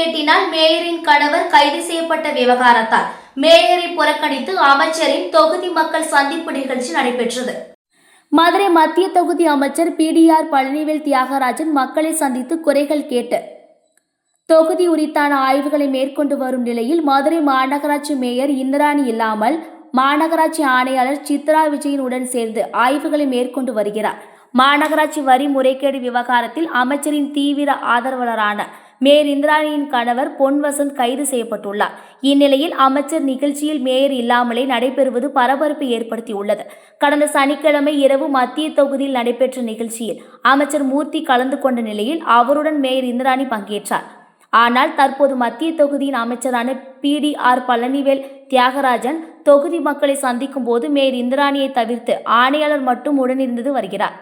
கேட்டினால் மேயரின் கணவர் கைது செய்யப்பட்ட விவகாரத்தால். மேயரை புறக்கணித்து அமைச்சரின் தொகுதி மக்கள் சந்திப்பு நிகழ்ச்சி நடைபெற்றது. மதுரை மத்திய தொகுதி அமைச்சர் பிடிஆர் பழனிவேல் தியாகராஜன் மக்களை சந்தித்து குறைகள் கேட்டு. தொகுதி உரித்தான ஆய்வுகளை மேற்கொண்டு வரும் நிலையில் மதுரை மாநகராட்சி மேயர் இந்திராணி இல்லாமல் மாநகராட்சி ஆணையாளர் சித்ரா விஜயன் உடன் சேர்ந்து ஆய்வுகளை மேற்கொண்டு வருகிறார். மாநகராட்சி வரி முறைகேடு விவகாரத்தில் அமைச்சரின் தீவிர ஆதரவாளரான மேயர் இந்திராணியின் கணவர் பொன் வசந்த் கைது செய்யப்பட்டுள்ளார். இந்நிலையில் அமைச்சர் நிகழ்ச்சியில் மேயர் இல்லாமலே நடைபெறுவது பரபரப்பை ஏற்படுத்தியுள்ளது. கடந்த சனிக்கிழமை இரவு மத்திய தொகுதியில் நடைபெற்ற நிகழ்ச்சியில் அமைச்சர் மூர்த்தி கலந்து கொண்ட நிலையில் அவருடன் மேயர் இந்திராணி பங்கேற்றார். ஆனால் தற்போது மத்திய தொகுதியின் அமைச்சரான பிடிஆர் பழனிவேல் தியாகராஜன் தொகுதி மக்களை சந்திக்கும் போது மேயர் இந்திராணியை தவிர்த்து ஆணையாளர் மட்டும் உடனிருந்து வருகிறார்.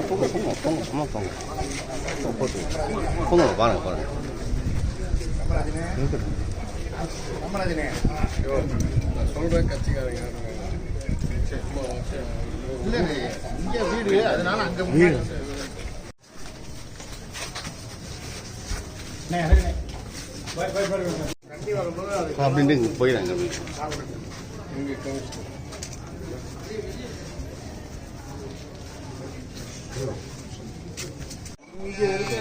பொங்க பொங்க பொங்க அம்மா பொங்க. பொங்க போட்டு பொங்க பாருங்க பாருங்க சொல்றேன் கட்சிக்காரங்க இல்ல இங்க வீடு அதனால அங்கே அப்படின்ட்டு போயிடாங்க இங்கே கமிஷன் இங்க இருக்க